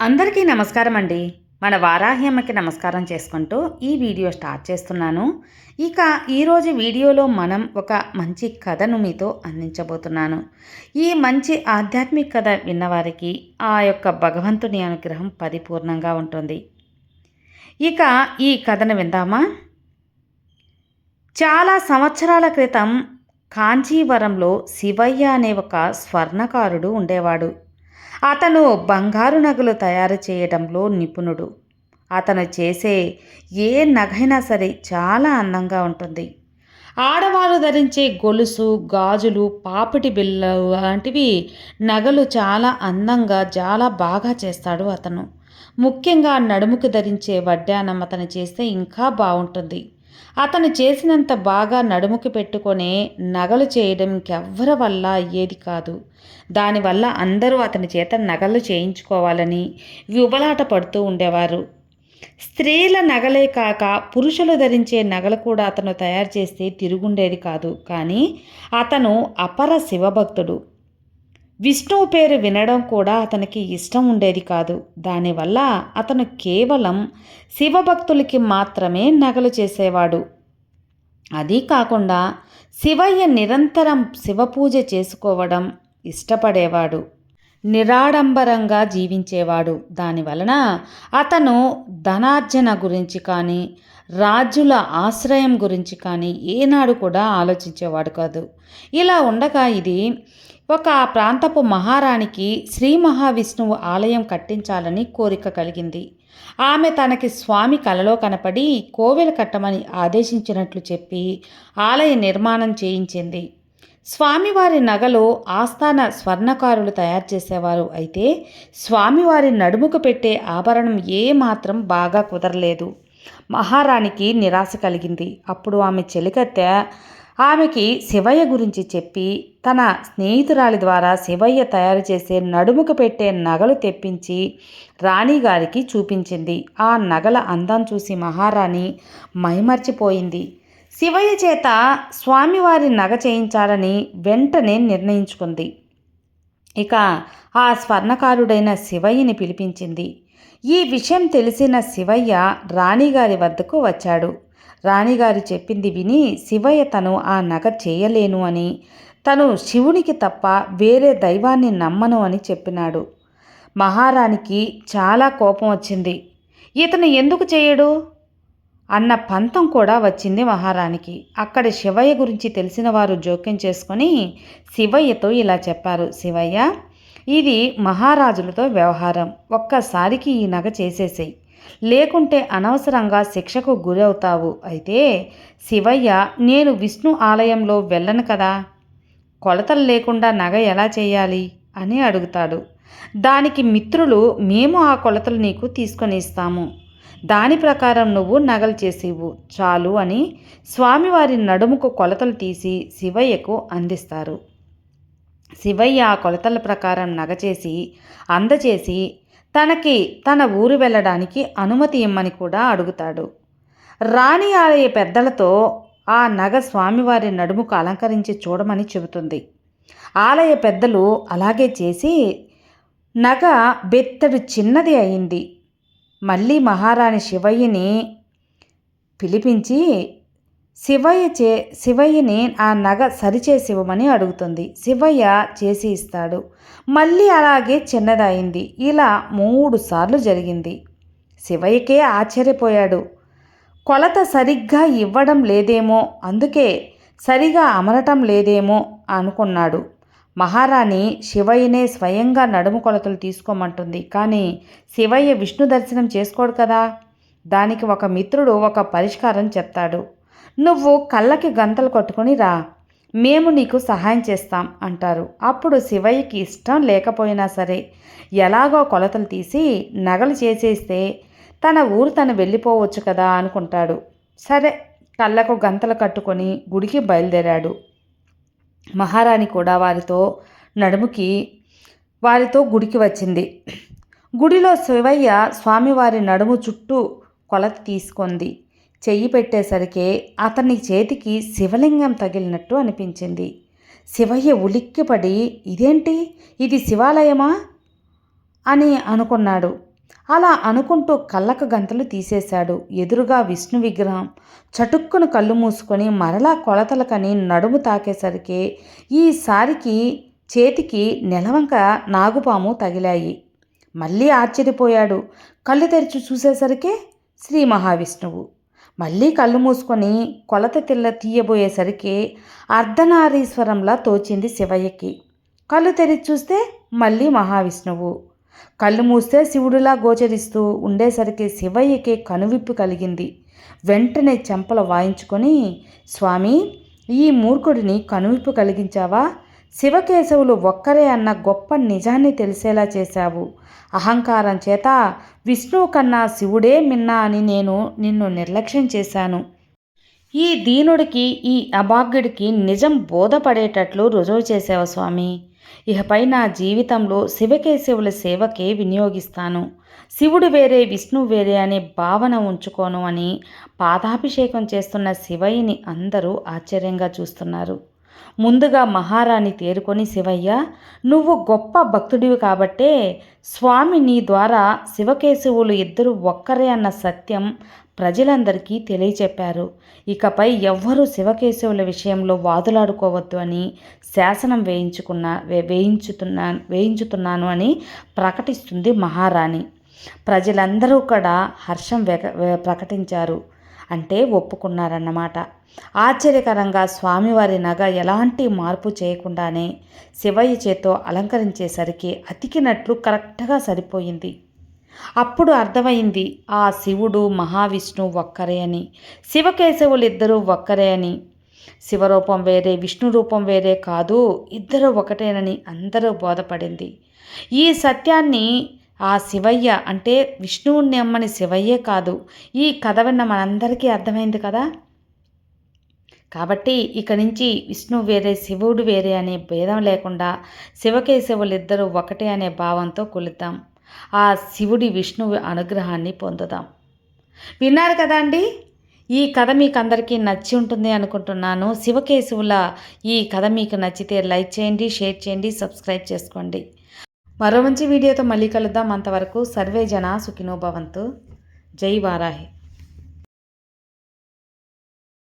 అందరికీ నమస్కారం అండి. మన వారాహ్యమ్మకి నమస్కారం చేసుకుంటూ ఈ వీడియో స్టార్ట్ చేస్తున్నాను. ఇక ఈరోజు వీడియోలో మనం ఒక మంచి కథను మీతో అందించబోతున్నాను. ఈ మంచి ఆధ్యాత్మిక కథ విన్నవారికి ఆ యొక్క భగవంతుని అనుగ్రహం పరిపూర్ణంగా ఉంటుంది. ఇక ఈ కథను విందామా? చాలా సంవత్సరాల క్రితం కాంచీవరంలో శివయ్య అనే ఒక స్వర్ణకారుడు ఉండేవాడు. అతను బంగారు నగలు తయారు చేయడంలో నిపుణుడు. అతను చేసే ఏ నగైనా సరే చాలా అందంగా ఉంటుంది. ఆడవారు ధరించే గొలుసు గాజులు పాపిటి బిళ్ళ లాంటివి నగలు చాలా అందంగా చాలా బాగా చేస్తాడు అతను. ముఖ్యంగా నడుముకు ధరించే వడ్డానం అతను చేస్తే ఇంకా బాగుంటుంది. అతను చేసినంత బాగా నడుముకి పెట్టుకొని నగలు చేయడం ఇంకెవ్వరి వల్ల అయ్యేది కాదు. దానివల్ల అందరూ అతని చేత నగలు చేయించుకోవాలని విబలాట పడుతూ ఉండేవారు. స్త్రీల నగలే కాక పురుషులు ధరించే నగలు కూడా అతను తయారు చేస్తే తిరుగుండేది కాదు. కానీ అతను అపర శివభక్తుడు. విష్ణువు పేరు వినడం కూడా అతనికి ఇష్టం ఉండేది కాదు. దానివల్ల అతను కేవలం శివభక్తులకి మాత్రమే నగలు చేసేవాడు. అది కాకుండా శివయ్య నిరంతరం శివపూజ చేసుకోవడం ఇష్టపడేవాడు. నిరాడంబరంగా జీవించేవాడు. దానివలన అతను ధనార్జన గురించి కానీ రాజుల ఆశ్రయం గురించి కానీ ఏనాడు కూడా ఆలోచించేవాడు కాదు. ఇలా ఉండగా ఇది ఒక ప్రాంతపు మహారాణికి శ్రీ మహావిష్ణువు ఆలయం కట్టించాలని కోరిక కలిగింది. ఆమె తనకి స్వామి కలలో కనపడి కోవెల కట్టమని ఆదేశించినట్లు చెప్పి ఆలయ నిర్మాణం చేయించింది. స్వామివారి నగలు ఆస్థాన స్వర్ణకారులు తయారు చేసేవారు అయితే స్వామివారి నడుముకు పెట్టే ఆభరణం ఏ మాత్రం బాగా కుదరలేదు. మహారాణికి నిరాశ కలిగింది. అప్పుడు ఆమె చెలికత్తె ఆమెకి శివయ్య గురించి చెప్పి తన స్నేహితురాలి ద్వారా శివయ్య తయారు చేసే నడుముకు పెట్టే నగలు తెప్పించి రాణిగారికి చూపించింది. ఆ నగల అందం చూసి మహారాణి మైమర్చిపోయింది. శివయ్య చేత స్వామివారి నగ చేయించాలని వెంటనే నిర్ణయించుకుంది. ఇక ఆ స్వర్ణకారుడైన శివయ్యని పిలిపించింది. ఈ విషయం తెలిసిన శివయ్య రాణిగారి వద్దకు వచ్చాడు. రాణిగారు చెప్పింది విని శివయ్య తను ఆ నగ చేయలేను అని. తను శివునికి తప్ప వేరే దైవాన్ని నమ్మను అని చెప్పినాడు. మహారాణికి చాలా కోపం వచ్చింది. ఇతను ఎందుకు చేయడు? అన్న పంతం కూడా వచ్చింది మహారాణికి. అక్కడ శివయ్య గురించి తెలిసిన వారు జోక్యం చేసుకొని శివయ్యతో ఇలా చెప్పారు. శివయ్య ఇది మహారాజులతో వ్యవహారం. ఒక్కసారికి ఈ నగ చేసేసేయి. లేకుంటే అనవసరంగా శిక్షకు గురవుతావు. అయితే శివయ్య నేను విష్ణు ఆలయంలో వెళ్ళను కదా? కొలతలు లేకుండా నగ ఎలా చేయాలి? అని అడుగుతాడు. దానికి మిత్రులు మేము ఆ కొలతలు నీకు తీసుకొని ఇస్తాము దాని ప్రకారం నువ్వు నగలు చేసేవు. చాలు అని స్వామివారి నడుముకు కొలతలు తీసి శివయ్యకు అందిస్తారు. శివయ్య ఆ కొలతల ప్రకారం నగ చేసి అందచేసి తనకి తన ఊరు వెళ్ళడానికి అనుమతి ఇమ్మని కూడా అడుగుతాడు. రాణి ఆలయ పెద్దలతో ఆ నగ స్వామివారి నడుముకు అలంకరించి చూడమని చెబుతుంది. ఆలయ పెద్దలు అలాగే చేసి నగ బెత్తడు చిన్నది అయింది. మళ్ళీ మహారాణి శివయ్యని పిలిపించి శివయ్య చే శివయ్యని ఆ నగ సరిచేసివ్వమని అడుగుతుంది. శివయ్య చేసి ఇస్తాడు. మళ్ళీ అలాగే చిన్నదయింది. ఇలా మూడు సార్లు జరిగింది. శివయ్యకే ఆశ్చర్యపోయాడు. కొలత సరిగ్గా ఇవ్వడం లేదేమో అందుకే సరిగా అమరటం లేదేమో అనుకున్నాడు. మహారాణి శివయ్యనే స్వయంగా నడుము కొలతలు తీసుకోమంటుంది. కానీ శివయ్య విష్ణు దర్శనం చేసుకోడు కదా? దానికి ఒక మిత్రుడు ఒక పరిష్కారం చెప్తాడు. నువ్వు కళ్ళకి గంతలు కొట్టుకొని రా. మేము నీకు సహాయం చేస్తాం అంటారు. అప్పుడు శివయ్యకి ఇష్టం లేకపోయినా సరే ఎలాగో కొలతలు తీసి నగలు చేసేస్తే తన ఊరు తను వెళ్ళిపోవచ్చు కదా అనుకుంటాడు. సరే కళ్ళకు గంతలు కట్టుకొని గుడికి బయలుదేరాడు. మహారాణి కూడా వారితో నడుముకి వారితో గుడికి వచ్చింది. గుడిలో శివయ్య స్వామివారి నడుము చుట్టూ కొలత తీసుకుంది. చెయ్యి పెట్టేసరికి అతని చేతికి శివలింగం తగిలినట్టు అనిపించింది. శివయ్య ఉలిక్కిపడి ఇదేంటి? ఇది శివాలయమా? అని అనుకున్నాడు. అలా అనుకుంటూ కళ్ళకు గంతలు తీసేశాడు. ఎదురుగా విష్ణు విగ్రహం. చటుక్కును కళ్ళు మూసుకొని మరలా కొలతలకని నడుము తాకేసరికి ఈసారికి చేతికి నెలవంక నాగుపాము తగిలాయి. మళ్ళీ ఆశ్చర్యపోయాడు. కళ్ళు తెరిచి చూసేసరికే శ్రీ మహావిష్ణువు. మళ్ళీ కళ్ళు మూసుకొని కొలత తిల్ల తీయబోయేసరికి అర్ధనారీశ్వరంలా తోచింది శివయ్యకి. కళ్ళు తెరిచి చూస్తే మళ్ళీ మహావిష్ణువు. కళ్ళు మూస్తే శివుడిలా గోచరిస్తూ ఉండేసరికి శివయ్యకి కనువిప్పు కలిగింది. వెంటనే చెంపలు వాయించుకొని స్వామి ఈ మూర్ఖుడిని కనువిప్పు కలిగించావా? శివకేశవులు ఒక్కరే అన్న గొప్ప నిజాన్ని తెలిసేలా చేశావు. అహంకారం చేత విష్ణువు కన్నా శివుడే మిన్నా అని నేను నిన్ను నిర్లక్ష్యం చేశాను. ఈ దీనుడికి ఈ అభాగ్యుడికి నిజం బోధపడేటట్లు రుజువు చేసావు స్వామి. ఇకపై నా జీవితంలో శివకేశవుల సేవకే వినియోగిస్తాను. శివుడు వేరే విష్ణు వేరే అనే భావన ఉంచుకోను అని పాదాభిషేకం చేస్తున్న శివయ్యని అందరూ ఆశ్చర్యంగా చూస్తున్నారు. ముందుగా మహారాణి తేరుకొని శివయ్య నువ్వు గొప్ప భక్తుడివి కాబట్టే స్వామి నీ ద్వారా శివకేశవులు ఇద్దరు ఒక్కరే అన్న సత్యం ప్రజలందరికీ తెలియచెప్పారు. ఇకపై ఎవ్వరూ శివకేశవుల విషయంలో వాదులాడుకోవద్దు అని శాసనం వేయించుకున్నా వేయించుతున్నా వేయించుతున్నాను అని ప్రకటిస్తుంది మహారాణి. ప్రజలందరూ కూడా హర్షం ప్రకటించారు. అంటే ఒప్పుకున్నారన్నమాట. ఆశ్చర్యకరంగా స్వామివారి నగ ఎలాంటి మార్పు చేయకుండానే శివయ్య చేతో అలంకరించేసరికి అతికినట్లు కరెక్ట్గా సరిపోయింది. అప్పుడు అర్థమైంది ఆ శివుడు మహావిష్ణు ఒక్కరే అని శివకేశవులిద్దరూ ఒక్కరే అని. శివరూపం వేరే విష్ణు రూపం వేరే కాదు ఇద్దరు ఒకటేనని అందరూ బోధపడింది. ఈ సత్యాన్ని ఆ శివయ్య అంటే విష్ణువుని అమ్మని శివయ్యే కాదు ఈ కథ విన్న మనందరికీ అర్థమైంది కదా? కాబట్టి ఇక నుంచి విష్ణు వేరే శివుడు వేరే అనే భేదం లేకుండా శివకేశవులిద్దరూ ఒకటే అనే భావంతో కొలుద్దాం. ఆ శివుడి విష్ణువు అనుగ్రహాన్ని పొందుదాం. విన్నారు కదా అండి? ఈ కథ మీకు అందరికీ నచ్చి ఉంటుంది అనుకుంటున్నాను. శివకేశవుల ఈ కథ మీకు నచ్చితే లైక్ చేయండి షేర్ చేయండి సబ్స్క్రైబ్ చేసుకోండి. మరో మంచి వీడియోతో మళ్ళీ కలుద్దాం. అంతవరకు సర్వే జన సుఖినోభవంతు జై వారాహి.